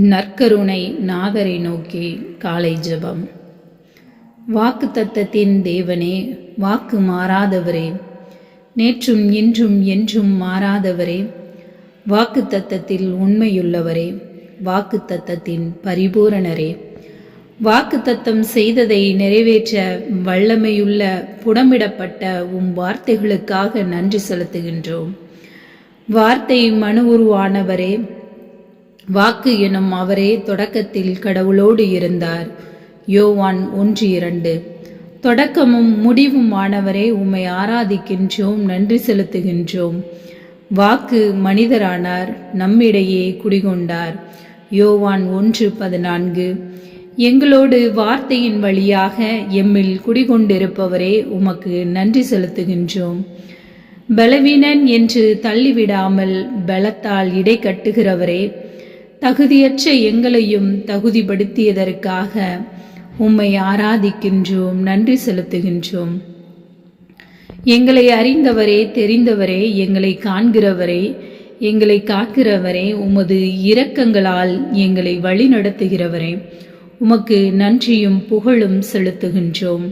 நற்கருணை நாதரை நோக்கி காலை ஜெபம். வாக்கு தத்தத்தின் தேவனே வாக்கு மாறாதவரே நேற்றும் இன்றும் என்றும் மாறாதவரே வாக்கு தத்தத்தில் உண்மையுள்ளவரே வாக்கு தத்தத்தின் பரிபூரணரே. வாக்கு தத்தம் செய்ததை நிறைவேற்ற வல்லமையுள்ள புடமிடப்பட்ட உம் வார்த்தைகளுக்காக நன்றி செலுத்துகின்றோம். வார்த்தை மனு உருவானவரே வாக்கு எனும் அவரே தொடக்கத்தில் கடவுளோடு இருந்தார். யோவான் ஒன்று இரண்டு. தொடக்கமும் முடிவுமானவரே உம்மை ஆராதிக்கின்றோம் நன்றி செலுத்துகின்றோம். வாக்கு மனிதரானார் நம்மிடையே குடிகொண்டார். யோவான் ஒன்று பதினான்கு. எங்களோடு வார்த்தையின் வழியாக எம்மில் குடிகொண்டிருப்பவரே உமக்கு நன்றி செலுத்துகின்றோம். பலவீனன் என்று தள்ளிவிடாமல் பலத்தால் இடை கட்டுகிறவரே தகுதியற்ற எங்களையும் தகுதிப்படுத்தியதற்காக உம்மை ஆராதிக்கின்றோம் நன்றி செலுத்துகின்றோம். எங்களை அறிந்தவரே தெரிந்தவரே எங்களை காண்கிறவரே எங்களை காக்கிறவரே உமது இரக்கங்களால் எங்களை வழி நடத்துகிறவரே உமக்கு நன்றியும் புகழும் செலுத்துகின்றோம்.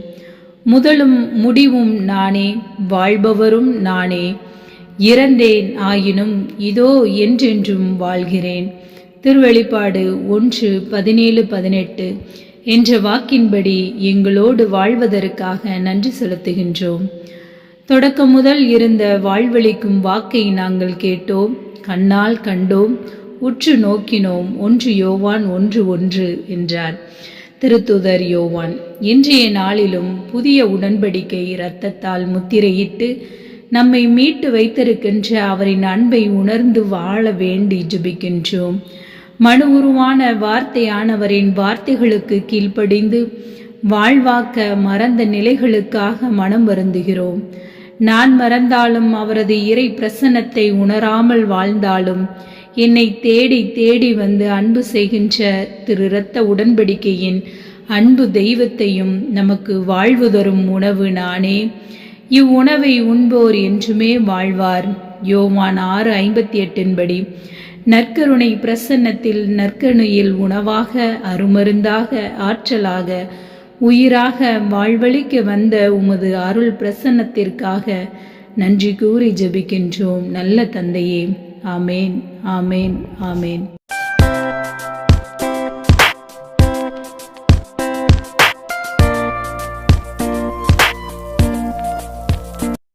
முதலும் முடிவும் நானே வாழ்பவரும் நானே இறந்தேன் ஆயினும் இதோ என்றென்றும் வாழ்கிறேன். திருவெளிப்பாடு ஒன்று பதினேழு பதினெட்டு என்ற வாக்கின்படி எங்களோடு வாழ்வதற்காக நன்றி செலுத்துகின்றோம். தொடக்கம் முதல் இருந்த வாழ்வழிக்கும் வாக்கை நாங்கள் கேட்டோம் கண்ணால் கண்டோம் உற்று நோக்கினோம் ஒன்று யோவான் ஒன்று ஒன்று என்றார். திருத்துதர் யோவான் இன்றைய நாளிலும் புதிய உடன்படிக்கை இரத்தத்தால் முத்திரையிட்டு நம்மை மீட்டு வைத்திருக்கின்ற அவரின் அன்பை உணர்ந்து வாழ வேண்டி ஜபிக்கின்றோம். மனு உருவான வார்த்தையானவரின் வார்த்தைகளுக்கு கீழ்ப்படிந்து வாழ்வாக்க மறந்த நிலைகளுக்காக மனம் வருந்துகிறோம். நான் மறந்தாலும் அவரது இறை பிரசன்னத்தை உணராமல் வாழ்ந்தாலும் என்னை தேடி தேடி வந்து அன்பு செய்கின்ற திரு இரத்த உடன்படிக்கையின் அன்பு தெய்வத்தையும் நமக்கு வாழ்வு தரும் உணவு நானே. இவ்வுணவை உண்போர் என்றுமே வாழ்வார். யோவான் ஆறு ஐம்பத்தி எட்டின்படி நற்கருணை பிரசன்னத்தில் நற்கணுயில் உணவாக அருமருந்தாக ஆற்றலாக உயிராக வாழ்வழிக்க வந்த உமது அருள் பிரசன்னத்திற்காக நன்றி கூறி ஜெபிக்கின்றோம். நல்ல தந்தையே. ஆமேன் ஆமேன் ஆமேன்.